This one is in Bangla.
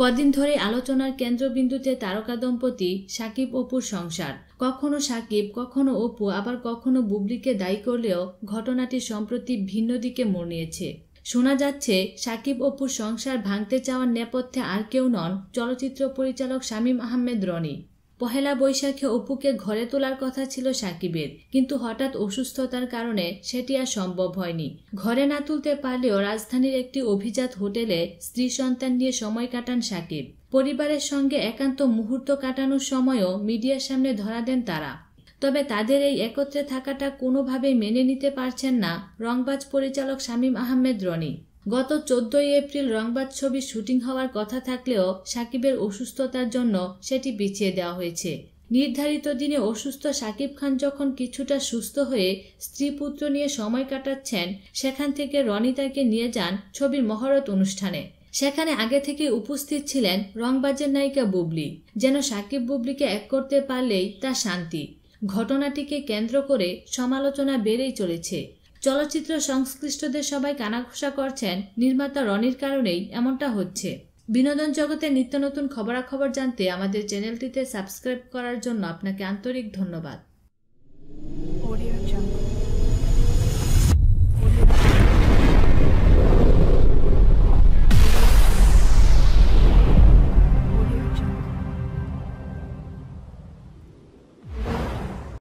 কদিন ধরে আলোচনার কেন্দ্রবিন্দুতে তারকা দম্পতি সাকিব অপুর সংসার। কখনো সাকিব, কখনো অপু, আবার কখনো বুবলিকে দায়ী করলেও ঘটনাটি সম্প্রতি ভিন্ন দিকে মোড় নিয়েছে। শোনা যাচ্ছে, সাকিব অপুর সংসার ভাঙতে চাওয়ার নেপথ্যে আর কেউ নন চলচ্চিত্র পরিচালক শামীম আহমেদ রনি। পহেলা বৈশাখে অপুকে ঘরে তোলার কথা ছিল সাকিবের, কিন্তু হঠাৎ অসুস্থতার কারণে সেটি আর সম্ভব হয়নি। ঘরে না তুলতে পারলেও রাজধানীর একটি অভিজাত হোটেলে স্ত্রী সন্তান নিয়ে সময় কাটান সাকিব। পরিবারের সঙ্গে একান্ত মুহূর্ত কাটানোর সময়ও মিডিয়ার সামনে ধরা দেন তারা। তবে তাদের এই একত্রে থাকাটা কোনোভাবেই মেনে নিতে পারছেন না রংবাজ পরিচালক শামীম আহমেদ রনি। গত চোদ্দই এপ্রিল রংবাদ ছবির শুটিং হওয়ার কথা থাকলেও সাকিবের অসুস্থতার জন্য সেটি পিছিয়ে দেওয়া হয়েছে। নির্ধারিত দিনে অসুস্থ সাকিব খান যখন কিছুটা সুস্থ হয়ে স্ত্রী পুত্র নিয়ে সময় কাটাচ্ছেন, সেখান থেকে রনি তাকে নিয়ে যান ছবির মহরত অনুষ্ঠানে। সেখানে আগে থেকে উপস্থিত ছিলেন রংবাজের নায়িকা বুবলি। যেন সাকিব বুবলিকে এক করতে পারলেই তা শান্তি। ঘটনাটিকে কেন্দ্র করে সমালোচনা বেড়েই চলেছে। চলচ্চিত্র সংশ্লিষ্টদের সবাই কানাঘোষা করছেন, নির্মাতা রনির কারণেই এমনটা হচ্ছে। বিনোদন জগতে নিত্য নতুন খবরাখবর জানতে আমাদের চ্যানেলটিতে সাবস্ক্রাইব করার জন্য আপনাকে আন্তরিক ধন্যবাদ।